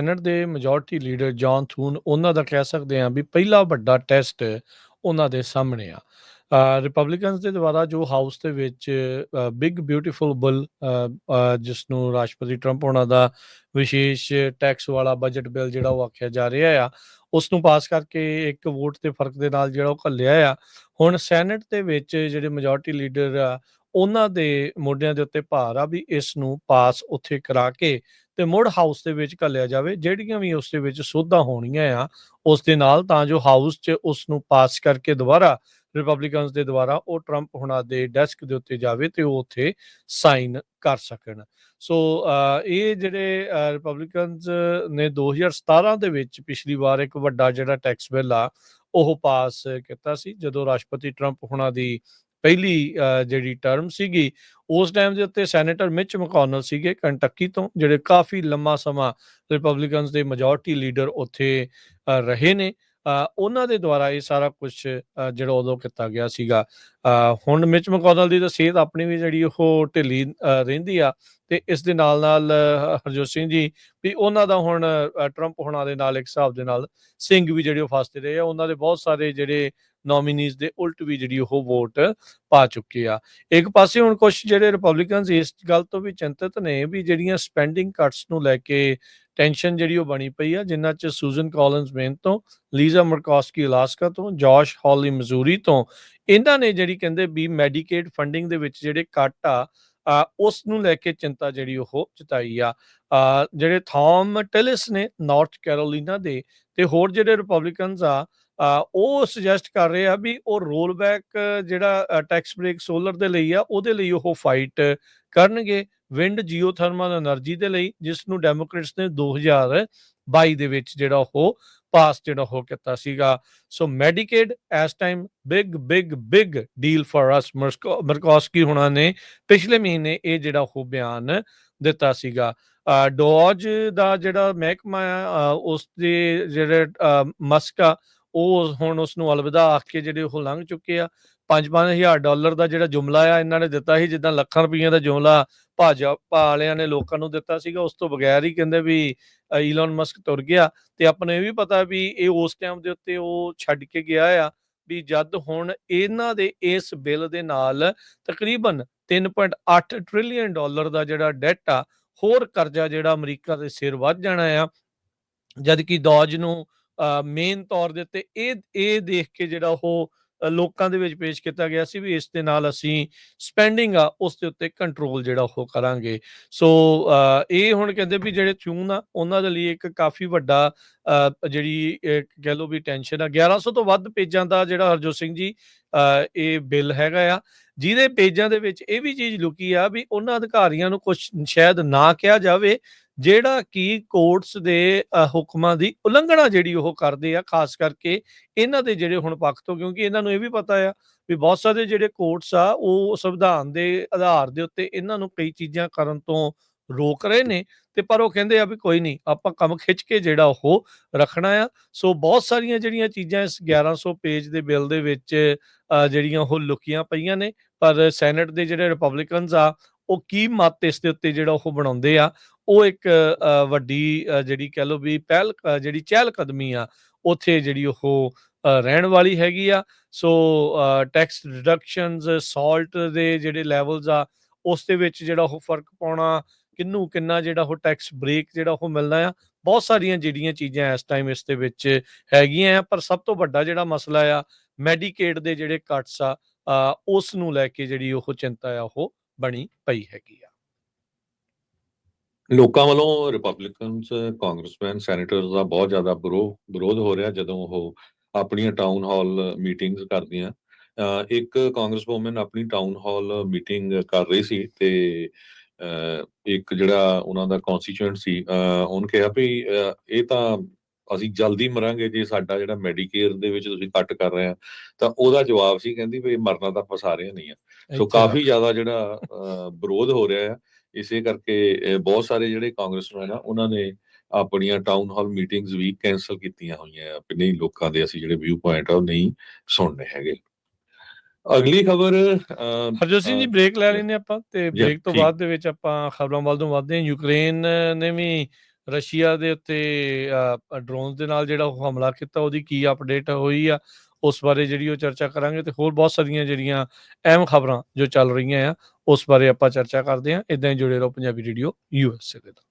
Senate ਦੇ majority leader John ਥੂਨ ਉਹਨਾਂ ਦਾ ਕਹਿ ਸਕਦੇ ਹਾਂ ਵੀ ਪਹਿਲਾ ਵੱਡਾ ਟੈਸਟ ਉਹਨਾਂ ਦੇ ਸਾਹਮਣੇ ਆ। ਰਿਪਬਲਿਕਨਸ ਦੇ ਦੁਆਰਾ ਜੋ ਹਾਊਸ ਦੇ ਵਿੱਚ ਬਿਗ ਬਿਊਟੀਫੁਲ ਬਿੱਲ ਜਿਸ ਨੂੰ ਰਾਸ਼ਟਰਪਤੀ ਟਰੰਪ ਉਹਨਾਂ ਦਾ ਵਿਸ਼ੇਸ਼ ਟੈਕਸ ਵਾਲਾ ਬਜਟ ਬਿੱਲ ਜਿਹੜਾ ਉਹ ਆਖਿਆ ਜਾ ਰਿਹਾ ਆ ਉਸ ਨੂੰ ਪਾਸ ਕਰਕੇ ਇੱਕ ਵੋਟ ਦੇ ਫ਼ਰਕ ਦੇ ਨਾਲ ਜਿਹੜਾ ਉਹ ਘੱਲਿਆ ਆ। ਹੁਣ ਸੈਨੇਟ ਦੇ ਵਿੱਚ ਜਿਹੜੇ ਮੈਜੋਰਟੀ ਲੀਡਰ ਆ ਉਹਨਾਂ ਦੇ ਮੋਢਿਆਂ ਦੇ ਉੱਤੇ ਭਾਰ ਆ ਵੀ ਇਸ ਨੂੰ ਪਾਸ ਉੱਥੇ ਕਰਾ ਕੇ ਤੇ ਮੁੜ ਹਾਊਸ ਦੇ ਵਿੱਚ ਘੱਲਿਆ ਜਾਵੇ, ਜਿਹੜੀਆਂ ਵੀ ਉਸ ਦੇ ਵਿੱਚ ਸੋਧਾਂ ਹੋਣੀਆਂ ਆ, ਉਸ ਦੇ ਨਾਲ ਤਾਂ ਜੋ ਹਾਊਸ 'ਚ ਉਸ ਨੂੰ ਪਾਸ ਕਰਕੇ ਦੁਬਾਰਾ ਰਿਪਬਲਿਕਨਸ ਦੇ ਦੁਆਰਾ ਉਹ ਟਰੰਪ ਹੁਣਾਂ ਦੇ ਡੈਸਕ ਦੇ ਉੱਤੇ ਜਾਵੇ ਤੇ ਉਹ ਉੱਥੇ ਸਾਈਨ ਕਰ ਸਕਣ। ਸੋ ਇਹ ਜਿਹੜੇ ਰਿਪਬਲਿਕਨਸ ਨੇ 2017 ਦੇ ਵਿੱਚ ਪਿਛਲੀ ਵਾਰ ਇੱਕ ਵੱਡਾ ਜਿਹੜਾ ਟੈਕਸ ਬਿੱਲ ਆ, ਉਹ ਪਾਸ ਕੀਤਾ ਸੀ, ਜਦੋਂ ਰਾਸ਼ਟਰਪਤੀ ਟਰੰਪ ਹੁਣਾਂ ਦੀ ਪਹਿਲੀ ਜਿਹੜੀ ਟਰਮ ਸੀਗੀ, ਉਸ ਟਾਈਮ ਦੇ ਉੱਤੇ ਸੈਨੇਟਰ ਮਿਚ ਮਕੌਨਲ ਸੀਗੇ ਕੰਟੱਕੀ ਤੋਂ, ਜਿਹੜੇ ਕਾਫੀ ਲੰਮਾ ਸਮਾਂ ਰਿਪਬਲਿਕਨਸ ਦੇ ਮੈਜੋਰਟੀ ਲੀਡਰ ਉੱਥੇ ਰਹੇ ਨੇ। ਉਹਨਾਂ ਦੇ ਦੁਆਰਾ ਇਹ ਸਾਰਾ ਕੁਝ ਜਿਹੜਾ ਉਦੋਂ ਕੀਤਾ ਗਿਆ ਸੀਗਾ। ਹੁਣ ਮਿਚ ਮਕੌਨਲ ਦੀ ਤਾਂ ਸਿਹਤ ਆਪਣੀ ਵੀ ਜਿਹੜੀ ਉਹ ਢਿੱਲੀ ਰਹਿੰਦੀ ਆ ਤੇ ਇਸ ਦੇ ਨਾਲ ਨਾਲ ਹਰਜੋਤ ਸਿੰਘ ਜੀ ਵੀ ਉਹਨਾਂ ਦਾ ਹੁਣ ਟਰੰਪ ਹੁਣਾਂ ਦੇ ਨਾਲ ਇੱਕ ਹਿਸਾਬ ਦੇ ਨਾਲ ਸਿੰਘ ਵੀ ਜਿਹੜੇ ਉਹ ਫਸਦੇ ਰਹੇ ਆ। ਉਹਨਾਂ ਦੇ ਬਹੁਤ ਸਾਰੇ ਜਿਹੜੇ ਨੋਮੀਨੀਜ਼ ਦੇ ਉਲਟ ਵੀ ਜਿਹੜੀ ਉਹ ਵੋਟ ਪਾ ਚੁੱਕੇ ਆ। ਇੱਕ ਪਾਸੇ ਹੁਣ ਕੁਝ ਜਿਹੜੇ ਰਿਪਬਲਿਕਨਸ ਇਸ ਗੱਲ ਤੋਂ ਵੀ ਚਿੰਤਤ ਨੇ ਵੀ ਜਿਹੜੀਆਂ ਸਪੈਂਡਿੰਗ ਕੱਟਸ ਨੂੰ ਲੈ ਕੇ ਟੈਨਸ਼ਨ ਜਿਹੜੀ ਉਹ ਬਣੀ ਪਈ ਆ ਜਿਨ੍ਹਾਂ ਚ ਸੂਜ਼ਨ ਕਾਲਿੰਸ ਮੇਨ ਤੋਂ ਲੀਜ਼ਾ ਮਰਕੋਸਕੀ ਅਲਾਸਕਾ ਤੋਂ ਜੋਸ਼ ਹੌਲੀ ਮਜ਼ੂਰੀ ਤੋਂ, ਇਹਨਾਂ ਨੇ ਜਿਹੜੀ ਕਹਿੰਦੇ ਵੀ ਮੈਡੀਕੇਡ ਫੰਡਿੰਗ ਦੇ ਵਿੱਚ ਜਿਹੜੇ ਕੱਟ ਆ ਉਸ ਨੂੰ ਲੈ ਕੇ ਚਿੰਤਾ ਜਿਹੜੀ ਉਹ ਜਤਾਈ ਆ। ਜਿਹੜੇ ਥੌਮ ਟੈਲਿਸ ਨੇ ਨਾਰਥ ਕੈਰੋਲੀਨਾ ਦੇ ਤੇ ਹੋਰ ਜਿਹੜੇ ਰਿਪਬਲਿਕਨਸ ਆ ਉਹ ਸੁਜੈਸਟ ਕਰ ਰਹੇ ਆ ਵੀ ਉਹ ਰੋਲਬੈਕ ਜਿਹੜਾ ਟੈਕਸ ਬ੍ਰੇਕ ਸੋਲਰ ਦੇ ਲਈ ਆ, ਉਹਦੇ ਲਈ ਉਹ ਫਾਈਟ ਕਰਨਗੇ ਵਿੰਡ ਜੀਓਥਰਮਲ એનર્ਜੀ ਦੇ ਲਈ ਜਿਸ ਨੂੰ ਡੈਮੋਕ੍ਰੇਟਸ ਨੇ 2022 ਦੇ ਵਿੱਚ ਜਿਹੜਾ ਉਹ ਪਾਸ ਜਿਹੜਾ ਹੋ ਕੀਤਾ ਸੀਗਾ। So Medicaid S time big big big deal for us Murkowski ਹੁਣਾਂ ਨੇ ਪਿਛਲੇ ਮਹੀਨੇ ਇਹ ਜਿਹੜਾ ਉਹ ਬਿਆਨ ਦਿੱਤਾ ਸੀਗਾ। ਡੋਜ ਦਾ ਜਿਹੜਾ ਮਹਿਕਮਾ ਉਸ ਦੇ ਜਿਹੜੇ ਮਸਕਾ ਉਹ ਹੁਣ ਉਸ ਨੂੰ ਅਲਵਿਦਾ ਆਖ ਕੇ ਜਿਹੜੇ ਉਹ ਲੰਘ ਚੁੱਕੇ ਆ। 5-5000 ਡਾਲਰ ਦਾ ਜਿਹੜਾ ਜੁਮਲਾ ਆ, ਇਹਨਾਂ ਨੇ ਦਿੱਤਾ ਸੀ, ਜਿੱਦਾਂ ਲੱਖਾਂ ਰੁਪਈਆ ਦਾ ਜੁਮਲਾ ਭਾਜਪਾ ਵਾਲਿਆਂ ਨੇ ਲੋਕਾਂ ਨੂੰ ਦਿੱਤਾ ਸੀਗਾ। ਉਸ ਤੋਂ ਬਗੈਰ ਹੀ ਕਹਿੰਦੇ ਵੀ ਈਲਨ ਮਸਕ ਤੁਰ ਗਿਆ। ਤੇ ਆਪਣੇ ਇਹ ਵੀ ਪਤਾ ਵੀ ਇਹ ਉਸ ਟਾਈਮ ਦੇ ਉੱਤੇ ਉਹ ਛੱਡ ਕੇ ਗਿਆ ਆ ਵੀ ਜਦ ਹੁਣ ਇਹਨਾਂ ਦੇ ਇਸ ਬਿੱਲ ਦੇ ਨਾਲ ਤਕਰੀਬਨ 3.8 ਟ੍ਰਿਲੀਅਨ ਡਾਲਰ ਦਾ ਜਿਹੜਾ ਡੈਟ ਆ, ਹੋਰ ਕਰਜ਼ਾ ਜਿਹੜਾ ਅਮਰੀਕਾ ਦੇ ਸਿਰ ਵੱਧ ਜਾਣਾ ਆ। ਜਦ ਕਿ ਦੌਜ ਨੂੰ ਮੇਨ ਤੌਰ ਦੇ ਉੱਤੇ ਇਹ ਇਹ ਦੇਖ ਕੇ ਜਿਹੜਾ ਉਹ ਲੋਕਾਂ ਦੇ ਵਿੱਚ ਪੇਸ਼ ਕੀਤਾ ਗਿਆ ਸੀ ਵੀ ਇਸ ਦੇ ਨਾਲ ਅਸੀਂ ਸਪੈਂਡਿੰਗ ਆ, ਉਸ ਦੇ ਉੱਤੇ ਕੰਟਰੋਲ ਜਿਹੜਾ ਉਹ ਕਰਾਂਗੇ। ਸੋ ਇਹ ਹੁਣ ਕਹਿੰਦੇ ਵੀ ਜਿਹੜੇ ਚੂਨ ਆ, ਉਹਨਾਂ ਦੇ ਲਈ ਇੱਕ ਕਾਫੀ ਵੱਡਾ ਜਿਹੜੀ ਕਹਿ ਲੋ ਵੀ ਟੈਨਸ਼ਨ ਆ। 1100 ਤੋਂ ਵੱਧ ਪੇਜਾਂ ਦਾ ਜਿਹੜਾ ਹਰਜੋਤ ਸਿੰਘ ਜੀ ਇਹ ਬਿੱਲ ਹੈਗਾ ਆ, ਜਿਹਦੇ ਪੇਜਾਂ ਦੇ ਵਿੱਚ ਇਹ ਵੀ ਚੀਜ਼ ਲੁਕੀ ਆ ਵੀ ਉਹਨਾਂ ਅਧਿਕਾਰੀਆਂ ਨੂੰ ਕੁਝ ਸ਼ਾਇਦ ਨਾ ਕਿਹਾ ਜਾਵੇ, ਜਿਹੜਾ ਕਿ ਕੋਰਟਸ ਦੇ ਹੁਕਮਾਂ ਦੀ ਉਲੰਘਣਾ ਜਿਹੜੀ ਉਹ ਕਰਦੇ ਆ, ਖਾਸ ਕਰਕੇ ਇਹਨਾਂ ਦੇ ਜਿਹੜੇ ਹੁਣ ਪੱਖ ਤੋਂ, ਕਿਉਂਕਿ ਇਹਨਾਂ ਨੂੰ ਇਹ ਵੀ ਪਤਾ ਆ ਵੀ ਬਹੁਤ ਸਾਰੇ ਜਿਹੜੇ ਕੋਰਟਸ ਆ, ਉਹ ਸੰਵਿਧਾਨ ਦੇ ਆਧਾਰ ਦੇ ਉੱਤੇ ਇਹਨਾਂ ਨੂੰ ਕਈ ਚੀਜ਼ਾਂ ਕਰਨ ਤੋਂ ਰੋਕ ਰਹੇ ਨੇ ਤੇ ਪਰ ਉਹ ਕਹਿੰਦੇ ਆ ਵੀ ਕੋਈ ਨਹੀਂ, ਆਪਾਂ ਕੰਮ ਖਿੱਚ ਕੇ ਜਿਹੜਾ ਉਹ ਰੱਖਣਾ ਆ। ਸੋ ਬਹੁਤ ਸਾਰੀਆਂ ਜਿਹੜੀਆਂ ਚੀਜ਼ਾਂ ਇਸ 1100 ਪੇਜ ਦੇ ਬਿੱਲ ਦੇ ਵਿੱਚ ਜਿਹੜੀਆਂ ਉਹ ਲੁਕੀਆਂ ਪਈਆਂ ਨੇ, ਪਰ ਸੈਨੇਟ ਦੇ ਜਿਹੜੇ ਰਿਪਬਲਿਕਨਸ ਆ, ਉਹ ਕੀ ਮਤ ਇਸ ਦੇ ਉੱਤੇ ਜਿਹੜਾ ਉਹ ਬਣਾਉਂਦੇ ਆ, ਉਹ ਇੱਕ ਵੱਡੀ ਜਿਹੜੀ ਕਹਿ ਲੋ ਵੀ ਪਹਿਲ ਜਿਹੜੀ ਚਹਿਲ ਕਦਮੀ ਆ, ਉੱਥੇ ਜਿਹੜੀ ਉਹ ਰਹਿਣ ਵਾਲੀ ਹੈਗੀ ਆ। ਸੋ ਟੈਕਸ ਰਿਡਕਸ਼ਨਸ ਸਾਲਟ ਦੇ ਜਿਹੜੇ ਲੈਵਲਸ ਆ, ਉਸ ਦੇ ਵਿੱਚ ਜਿਹੜਾ ਉਹ ਫ਼ਰਕ ਪਾਉਣਾ ਕਿੰਨੂ ਕਿੰਨਾ ਜਿਹੜਾ ਉਹ ਟੈਕਸ ਬ੍ਰੇਕ ਜਿਹੜਾ ਉਹ ਮਿਲਦਾ ਆ, ਬਹੁਤ ਸਾਰੀਆਂ ਜਿਹੜੀਆਂ ਚੀਜ਼ਾਂ ਇਸ ਟਾਈਮ ਇਸ ਦੇ ਵਿੱਚ ਹੈਗੀਆਂ ਆ, ਪਰ ਸਭ ਤੋਂ ਵੱਡਾ ਜਿਹੜਾ ਮਸਲਾ ਆ ਮੈਡੀਕੇਡ ਦੇ ਜਿਹੜੇ ਕੱਟਸ ਆ ਉਸ ਨੂੰ ਲੈ ਕੇ ਜਿਹੜੀ ਉਹ ਚਿੰਤਾ ਆ, ਉਹ ਬਣੀ ਪਈ ਹੈਗੀ ਆ। ਲੋਕਾਂ ਵੱਲੋਂ ਰਿਪਬਲਿਕਨਸ ਕਾਂਗਰਸਮੈਨ ਸੈਨੇਟਰਸ ਦਾ ਬਹੁਤ ਜ਼ਿਆਦਾ ਵਿਰੋਧ ਹੋ ਰਿਹਾ ਜਦੋਂ ਉਹ ਆਪਣੀਆਂ ਟਾਊਨ ਹਾਲ ਮੀਟਿੰਗਸ ਕਰਦੀਆਂ। ਇੱਕ ਕਾਂਗਰਸ ਕਾਂਗਰਸਵੂਮਨ ਆਪਣੀ ਟਾਊਨ ਹਾਲ ਮੀਟਿੰਗ ਕਰ ਰਹੀ ਸੀ ਤੇ ਇੱਕ ਜਿਹੜਾ ਉਹਨਾਂ ਦਾ ਕਨਸਟੀਚੁਐਂਟ ਸੀ ਉਹਨ ਕਿਹਾ ਵੀ ਇਹ ਤਾਂ ਅਸੀਂ ਜਲਦੀ ਮਰਾਂਗੇ ਜੇ ਸਾਡਾ ਜਿਹੜਾ ਮੈਡੀਕੇਅਰ ਦੇ ਵਿੱਚ ਤੁਸੀਂ ਕੱਟ ਕਰ ਰਹੇ ਆ। ਤਾਂ ਉਹਦਾ ਜਵਾਬ ਸੀ ਕਹਿੰਦੀ ਵੀ ਮਰਨਾ ਤਾਂ ਫਸਾ ਰਹੇ ਨਹੀਂ ਆ। ਸੋ ਕਾਫੀ ਜ਼ਿਆਦਾ ਜਿਹੜਾ ਵਿਰੋਧ ਹੋ ਰਿਹਾ ਹੈ ਇਸੇ ਕਰਕੇ ਬਹੁਤ ਸਾਰੇ ਜਿਹੜੇ ਕਾਂਗਰਸਮੈਨ ਆ ਉਹਨਾਂ ਨੇ ਆਪਣੀਆਂ ਟਾਊਨ ਹਾਲ ਮੀਟਿੰਗਸ ਵੀ ਕੈਨਸਲ ਕੀਤੀਆਂ ਹੋਈਆਂ ਆ। ਨਹੀਂ ਲੋਕਾਂ ਦੇ ਅਸੀਂ ਜਿਹੜੇ ਵਿਊ ਪੁਆਇੰਟ ਆ ਉਹ ਨਹੀਂ ਸੁਣਨੇ ਹੈਗੇ। ਅਗਲੀ ਖਬਰ ਹਰਜੋਤ ਸਿੰਘ ਜੀ ਬ੍ਰੇਕ ਲੈ ਲੈਨੇ ਆਪਾਂ ਤੇ ਬ੍ਰੇਕ ਤੋਂ ਬਾਅਦ ਦੇ ਵਿੱਚ ਆਪਾਂ ਖਬਰਾਂ ਵੱਲ ਤੋਂ ਵਧਦੇ ਹਾਂ। ਯੂਕਰੇਨ ਨੇ ਵੀ ਰਸ਼ੀਆ ਦੇ ਉੱਤੇ ਡਰੋਨ ਦੇ ਨਾਲ ਜਿਹੜਾ ਉਹ ਹਮਲਾ ਕੀਤਾ ਉਹਦੀ ਕੀ ਅਪਡੇਟ ਹੋਈ ਆ ਉਸ ਬਾਰੇ ਜਿਹੜੀ ਉਹ ਚਰਚਾ ਕਰਾਂਗੇ ਤੇ ਹੋਰ ਬਹੁਤ ਸਾਰੀਆਂ ਜਿਹੜੀਆਂ ਅਹਿਮ ਖਬਰਾਂ ਜੋ ਚੱਲ ਰਹੀਆਂ ਆ ਉਸ ਬਾਰੇ ਆਪਾਂ ਚਰਚਾ ਕਰਦੇ ਹਾਂ। ਇਦਾਂ ਹੀ ਜੁੜੇ ਰਹੋ ਪੰਜਾਬੀ ਰੇਡੀਓ ਯੂਐਸਏ ਦੇ ਨਾਲ।